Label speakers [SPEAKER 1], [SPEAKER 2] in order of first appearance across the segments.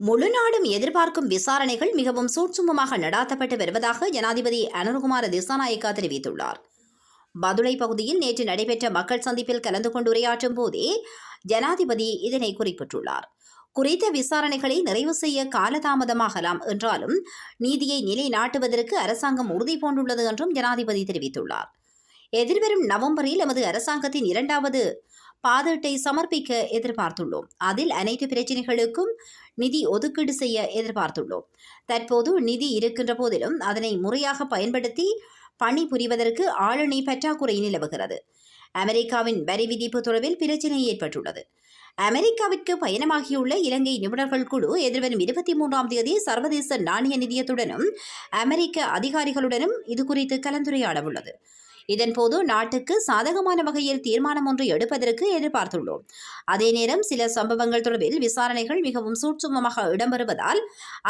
[SPEAKER 1] முழு நாடும் எதிர்பார்க்கும் விசாரணைகள் மிகவும் சூட்சுமமாக நடாத்தப்பட்டு வருவதாக ஜனாதிபதி அனுர்குமார திசாநாயக்கா தெரிவித்துள்ளார். பதுளை பகுதியில் நேற்று நடைபெற்ற மக்கள் சந்திப்பில் கலந்து கொண்டு உரையாற்றும் போதே ஜனாதிபதி இதனை குறிப்பிட்டுள்ளார். குறித்த விசாரணைகளை நிறைவு செய்ய காலதாமதமாகலாம் என்றாலும் நீதியை நிலைநாட்டுவதற்கு அரசாங்கம் உறுதி பூண்டுள்ளது என்றும் ஜனாதிபதி தெரிவித்துள்ளார். எதிர்வரும் நவம்பரில் எமது அரசாங்கத்தின் இரண்டாவது பாதட்டை சமர்ப்பிக்க எதிர்பார்த்துள்ளோம். அதில் அனைத்து பிரச்சினைகளுக்கும் நிதி ஒதுக்கீடு செய்ய எதிர்பார்த்துள்ளோம். தற்போது நிதி இருக்கின்ற போதிலும் அதனை முறையாக பயன்படுத்தி பணி புரிவதற்கு ஆளுநை பற்றாக்குறை நிலவுகிறது. அமெரிக்காவின் வரி விதிப்பு தொடர்பில் பிரச்சினை ஏற்பட்டுள்ளது. அமெரிக்காவிற்கு பயணமாகியுள்ள இலங்கை நிபுணர்கள் குழு எதிர்வரும் இருபத்தி மூன்றாம் தேதி சர்வதேச நாணய நிதியத்துடனும் அமெரிக்க அதிகாரிகளுடனும் இதுகுறித்து கலந்துரையாட உள்ளது இதன்போது நாட்டுக்கு சாதகமான வகையில் தீர்மானம் ஒன்று எடுப்பதற்கு எதிர்பார்த்துள்ளோம். அதே நேரம் சில சம்பவங்கள் தொடர்பில் விசாரணைகள் மிகவும் சூட்சுமமாக இடம்பெறுவதால்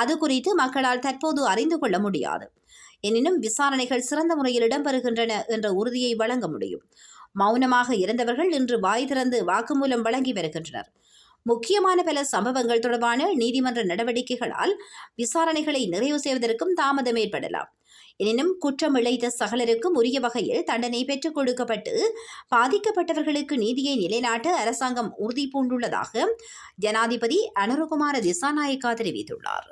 [SPEAKER 1] அது குறித்து மக்களால் தற்போது அறிந்து கொள்ள முடியாது. எனினும் விசாரணைகள் சிறந்த முறையில் இடம்பெறுகின்றன என்ற உறுதியை வழங்க முடியும். மௌனமாக இருந்தவர்கள் இன்று வாய் திறந்து வாக்குமூலம் வழங்கி வருகின்றனர். முக்கியமான பல சம்பவங்கள் தொடர்பான நீதிமன்ற நடவடிக்கைகளால் விசாரணைகளை நிறைவு செய்வதற்கும் தாமதம் ஏற்படலாம். எனினும் குற்றம் இழைத்த சகலருக்கும் உரிய வகையில் தண்டனை பெற்றுக் கொடுக்கப்பட்டு பாதிக்கப்பட்டவர்களுக்கு நீதியை நிலைநாட்ட அரசாங்கம் உறுதி பூண்டுள்ளதாக ஜனாதிபதி அனுரகுமார திசாநாயக்கா தெரிவித்துள்ளார்.